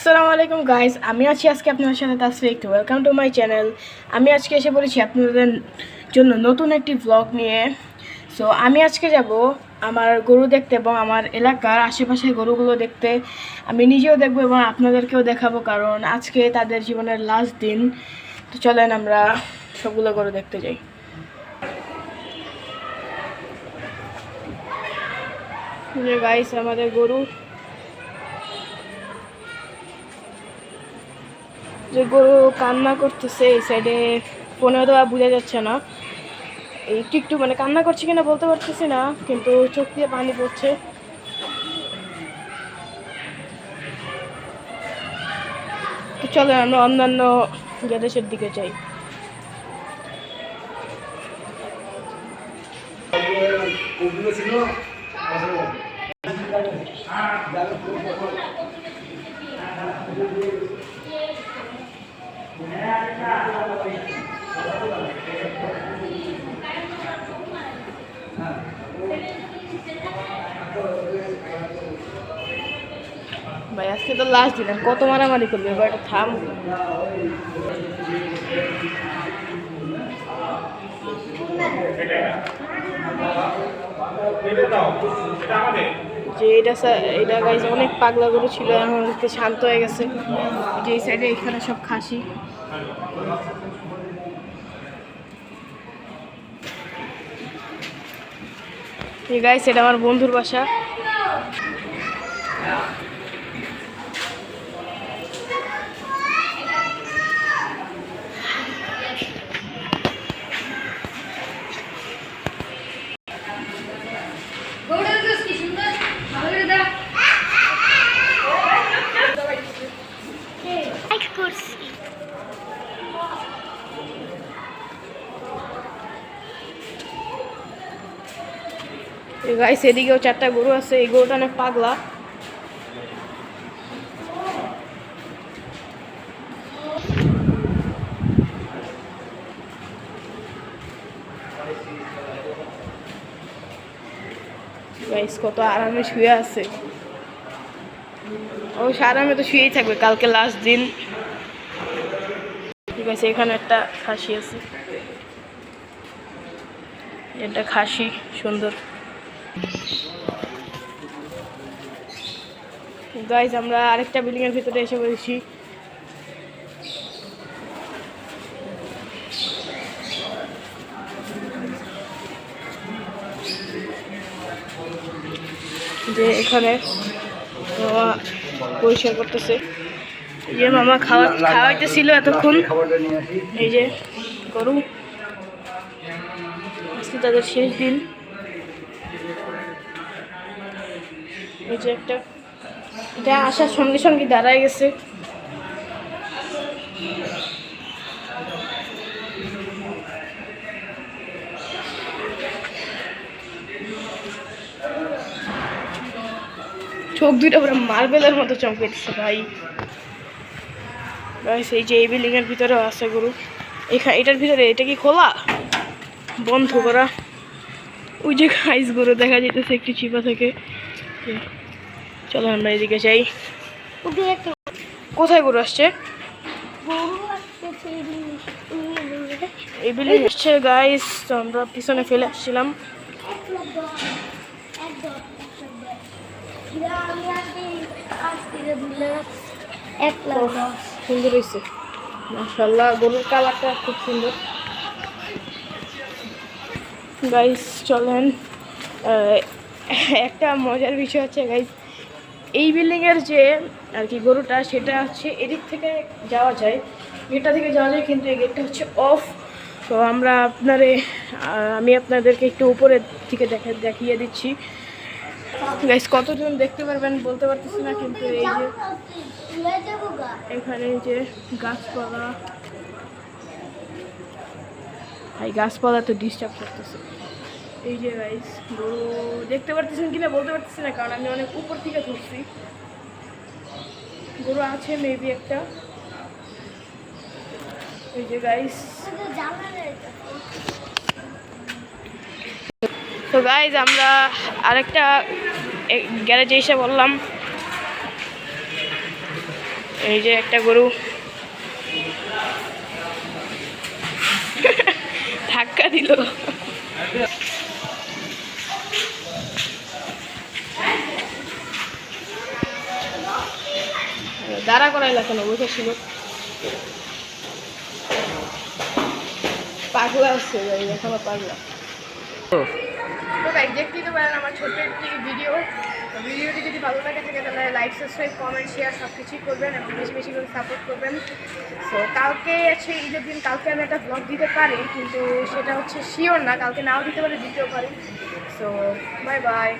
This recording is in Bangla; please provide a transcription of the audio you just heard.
আসসালামু আলাইকুম গাইস আমি আছি আজকে আপনাদের সাথে Tasfiq welcome to my channel আমি আজকে এসে পড়েছি আপনাদের জন্য নতুন একটি ব্লগ নিয়ে। সো আমি আজকে যাব আমার গরু দেখতে এবং আমার এলাকার আশেপাশে গরুগুলো দেখতে। আমি নিজেও দেখব এবং আপনাদেরকেও দেখাবো কারণ আজকে তাদের জীবনের লাস্ট দিন। তো চলেন আমরা সবগুলো গরু দেখতে যাই। গাইস আমাদের গরু। যে গরু কান্না করতেছে, এই সাইডে ফোনে তো বোঝা যাচ্ছে না। এই একটু মানে কান্না করছে কিনা বলতে পারতেছি না, কিন্তু চোখ দিয়ে পানি পড়ছে। চলো আমরা অন্যান্য গ্যারেজের দিকে যাই। ভাই আজকে তো লাস্ট দিন কত মারামারি করবে এবার একটা থাম। যে এটা এটা গাইজ অনেক পাগলা গরু ছিল, এখন শান্ত হয়ে গেছে। যে এই সাইডে এখানে সব খাসি। গাইছে এটা আমার বন্ধুর বাসা। গাইস, এদিকেও চারটা গরু আছে, এই গরুটা অনেক পাগলা। গাইস, কত আরামে শুয়ে আছে। ও আরামে তো শুয়েই থাকবে, কালকে লাস্ট দিন। ঠিক আছে, এখানে একটা খাসি আছে। এটা খাসি, সুন্দর। গাইজ আমরা আরেকটা বিল্ডিং এর ভিতরে এসে পড়েছি। যে এখানে পরিষ্কার করতেছে। যে মামা খাওয়া খাওয়াইতেছিল এতক্ষণ। এই যে গরু। আজকে তাদের শেষ দিন। এই যে একটা এটা আসার সঙ্গে সঙ্গে দাঁড়ায় গেছে। চোখ দুইটা পুরো মার্বেলের মতো চমকেছে ভাই। Guys, এই যে এই বিল্ডিং এর ভিতরে আছে গরু। এখানে এটার ভিতরে এটা কি খোলা? বন্ধ করা। ওই যে খাইস গরু দেখা যেতেছে একটি চিপা থেকে। চলো আমরা এদিকে যাই। কোথায় গরু আসছে? গাইস আমরা পিছনে ফেলে আসছিলাম। সুন্দর গরুর কালারটা খুব সুন্দর। গাইস চলেন। একটা মজার বিষয় আছে গাইস এই বিল্ডিংয়ের যে আর কি গরুটা, সেটা হচ্ছে এদিক থেকে যাওয়া যায়। গেটটা থেকে যাওয়া যায়, কিন্তু এই গেটটা হচ্ছে অফ। তো আমরা আপনারে আমি আপনাদেরকে একটু উপরের থেকে দেখা, দেখিয়ে দিচ্ছি। গাইস কতজন দেখতে পারবেন বলতে পারতেছি না, কিন্তু এই যে এখানে যে গাছপালা। এই গাছপালা তো ডিস্টার্ব করতেছে। এই যে গাইস গরু দেখতে পারতেছেন কিনা বলতে পারতেছি না, কারণ আমি অনেক উপর থেকে ধরছি। গরু আছে মেবি একটা। এই যে গাইস তো গাইজ আমরা আরেকটা গ্যারেজে এসে বললাম। এই যে একটা গরু। ধাক্কা দিল। দাঁড়া করাইলা কেন বসে ছিল পাগলা আসছে গাইজ এখনও পাগলা। তো গাইজ দেখতেই তো পারেন আমার ছোট্ট একটি ভিডিও ভিডিওটি যদি ভালো লাগে থাকে, তাহলে লাইক সাবস্ক্রাইব কমেন্ট শেয়ার সব কিছুই করবেন এবং বেশি বেশি করে সাপোর্ট করবেন। তো কালকে আছে ঈদের দিন, কালকে আমি একটা ব্লগ দিতে পারি, কিন্তু সেটা হচ্ছে শিওর না, কালকে নাও দিতে পারি দিতেও পারি সো বাই বাই